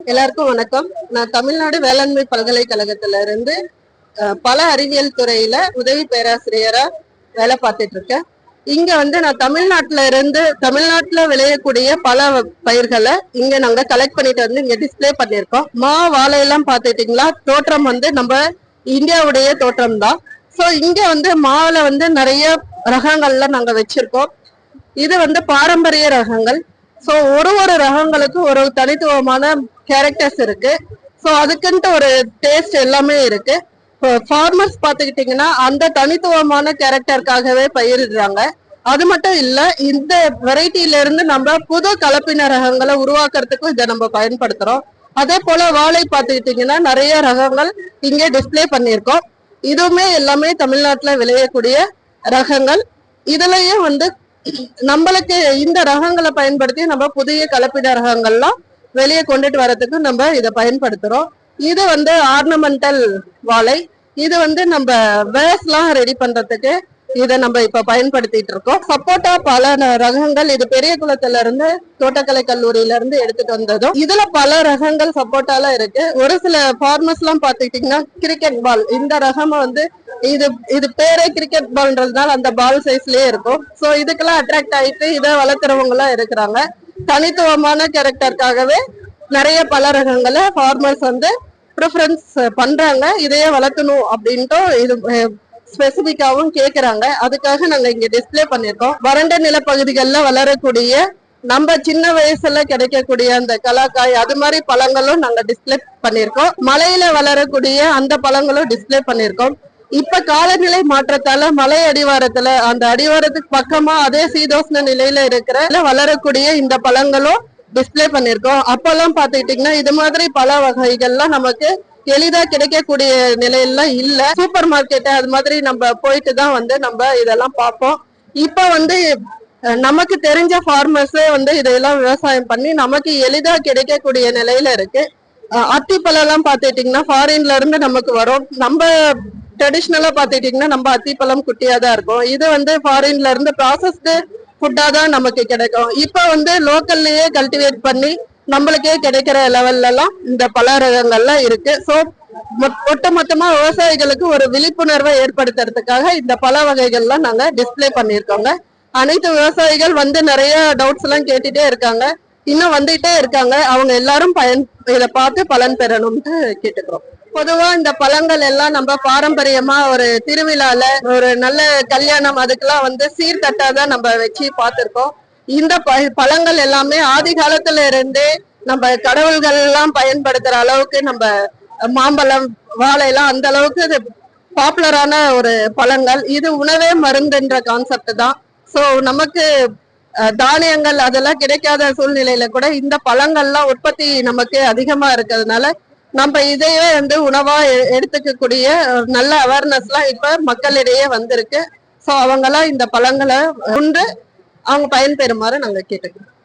எல்லாருக்கும் வணக்கம். நான் தமிழ்நாடு வேளாண்மை பல்கலைக்கழகத்துல இருந்து பல அறிவியல் துறையில உதவி பேராசிரியரா வேலை பார்த்துட்டு இருக்கேன். இங்க வந்து நான் தமிழ்நாட்டுல இருந்து தமிழ்நாட்டுல விளையக்கூடிய பல பயிர்களை இங்க நாங்க கலெக்ட் பண்ணிட்டு வந்து இங்க டிஸ்பிளே பண்ணிருக்கோம் மா வாழை எல்லாம் பாத்துட்டீங்களா தோற்றம் வந்து நம்ம இந்தியாவுடைய தோற்றம் தான். சோ இங்க வந்து மாவுல வந்து நிறைய ரகங்கள்லாம் நாங்க வச்சிருக்கோம். இது வந்து பாரம்பரிய ரகங்கள். சோ ஒரு ஒரு ரகங்களுக்கும் ஒரு தனித்துவமான கேரக்டர்ஸ் இருக்கு. ஸோ அதுக்குன்ட்டு ஒரு டேஸ்ட் எல்லாமே இருக்கு. ஃபார்மர்ஸ் பார்த்துக்கிட்டிங்கன்னா அந்த தனித்துவமான கேரக்டருக்காகவே பயிரிடுறாங்க. அது மட்டும் இல்ல இந்த வெரைட்டில இருந்து நம்ம புது கலப்பின ரகங்களை உருவாக்குறதுக்கும் இதை நம்ம பயன்படுத்துறோம். அதே போல வாழை பார்த்துக்கிட்டிங்கன்னா நிறைய ரகங்கள் இங்கே டிஸ்ப்ளே பண்ணியிருக்கோம். இதுவுமே எல்லாமே தமிழ்நாட்டில் விளையக்கூடிய ரகங்கள். இதுலயே வந்து நம்மளுக்கு இந்த ரகங்களை பயன்படுத்தி நம்ம புதிய கலப்பின ரகங்கள்லாம் வெளியே கொண்டுட்டு வரதுக்கு நம்ம இதை பயன்படுத்துறோம். இது வந்து ஆர்னமெண்டல் வாழை. இது வந்து நம்ம வேஸ்லாம் ரெடி பண்றதுக்கு இதை நம்ம இப்ப பயன்படுத்திட்டு இருக்கோம். சப்போட்டா பல ரகங்கள் இது பெரிய குளத்துல இருந்து தோட்டக்கலை கல்லூரியில இருந்து எடுத்துட்டு வந்ததும் இதுல பல ரகங்கள் சப்போட்டால இருக்கு. ஒரு சில ஃபார்மர்ஸ் எல்லாம் பாத்துக்கிட்டீங்கன்னா கிரிக்கெட் பால் இந்த ரகம் வந்து இது இது பேரே கிரிக்கெட் பால்ன்றதுனால அந்த பால் சைஸ்லயே இருக்கும். சோ இதுக்கெல்லாம் அட்ராக்ட் ஆயிட்டு இதை வளர்க்குறவங்க எல்லாம் இருக்கிறாங்க. தனித்துவமான கேரக்டருக்காகவே நிறைய பல ரகங்களை ஃபார்மர்ஸ் வந்து ப்ரிஃபரன்ஸ் பண்றாங்க. இதையே வளர்த்தணும் அப்படின்ட்டு இது ஸ்பெசிபிக்காவும் கேட்குறாங்க அதுக்காக நாங்க இங்க டிஸ்ப்ளே பண்ணிருக்கோம். வறண்ட நிலப்பகுதிகளில் வளரக்கூடிய நம்ம சின்ன வயசுல கிடைக்கக்கூடிய அந்த கலாக்காய் அது மாதிரி பழங்களும் நாங்க டிஸ்ப்ளே பண்ணிருக்கோம். மலையில வளரக்கூடிய அந்த பழங்களும் டிஸ்ப்ளே பண்ணிருக்கோம். இப்ப காலநிலை மாற்றத்தால மலை அடிவாரத்துல அந்த அடிவாரத்துக்கு பக்கமா அதே சீதோஷ்ண நிலையில இருக்கிற வளரக்கூடிய இந்த பழங்களும் டிஸ்பிளே பண்ணிருக்கோம் அப்பெல்லாம் பாத்துக்கிட்டீங்கன்னா இது மாதிரி பல வகைகள்லாம் நமக்கு எளிதா கிடைக்கக்கூடிய நிலையில இல்ல. சூப்பர் மார்க்கெட் அது மாதிரி நம்ம போயிட்டு தான் வந்து நம்ம இதெல்லாம் பார்ப்போம். இப்ப வந்து நமக்கு தெரிஞ்ச ஃபார்மர்ஸே வந்து இதெல்லாம் விவசாயம் பண்ணி நமக்கு எளிதா கிடைக்கக்கூடிய நிலையில இருக்கு. அத்திப்பழம் எல்லாம் பாத்துட்டீங்கன்னா ஃபாரின்ல இருந்து நமக்கு வரும். நம்ம ட்ரெடிஷ்னலா பாத்துட்டீங்கன்னா நம்ம அத்திப்பழம் குட்டியா தான் இருக்கும். இது வந்து ஃபாரின்ல இருந்து ப்ராசஸ்டு ஃபுட்டா தான் நமக்கு கிடைக்கும். இப்ப வந்து லோக்கல்லயே கல்டிவேட் பண்ணி நம்மளுக்கே கிடைக்கிற லெவல்ல எல்லாம் இந்த பல ரகங்கள்லாம் இருக்கு. சோ ஒட்டு மொத்தமா விவசாயிகளுக்கு ஒரு விழிப்புணர்வை ஏற்படுத்துறதுக்காக இந்த பல வகைகள்லாம் நாங்க டிஸ்பிளே பண்ணியிருக்கோங்க. அனைத்து விவசாயிகள் வந்து நிறைய டவுட்ஸ் எல்லாம் கேட்டுட்டே இருக்காங்க. இன்னும் வந்துட்டே இருக்காங்க. அவங்க எல்லாரும் பயன் இதை பார்த்து பலன் பெறணும்னு கேட்டுக்கிறோம். பொதுவா இந்த பழங்கள் எல்லாம் நம்ம பாரம்பரியமா ஒரு திருவிழால ஒரு நல்ல கல்யாணம் அதுக்கெல்லாம் வந்து சீர்தட்டாதான் நம்ம வச்சு பார்த்திருக்கோம். இந்த ப- பழங்கள் எல்லாமே ஆதி காலத்துல இருந்தே நம்ம கடவுள்கள் எல்லாம் பயன்படுத்துற அளவுக்கு நம்ம மாம்பழம் வாழை எல்லாம் அந்த அளவுக்கு பாப்புலரான ஒரு பழங்கள். இது உணவே மருந்துன்ற கான்செப்ட் தான். சோ நமக்கு தானியங்கள் அதெல்லாம் கிடைக்காத சூழ்நிலையில கூட இந்த பழங்கள்லாம் உற்பத்தி நமக்கு அதிகமா இருக்கிறதுனால நம்ம இதையே வந்து உணவா எ- எடுத்துக்கக்கூடிய நல்ல அவேர்னஸ் எல்லாம் இப்ப மக்களிடையே வந்திருக்கு. சோ அவங்கெல்லாம் இந்த பழங்களை உண்டு. அவங்க பயன்பெறுமாறு நாங்க கேட்டுக்கிறோம்.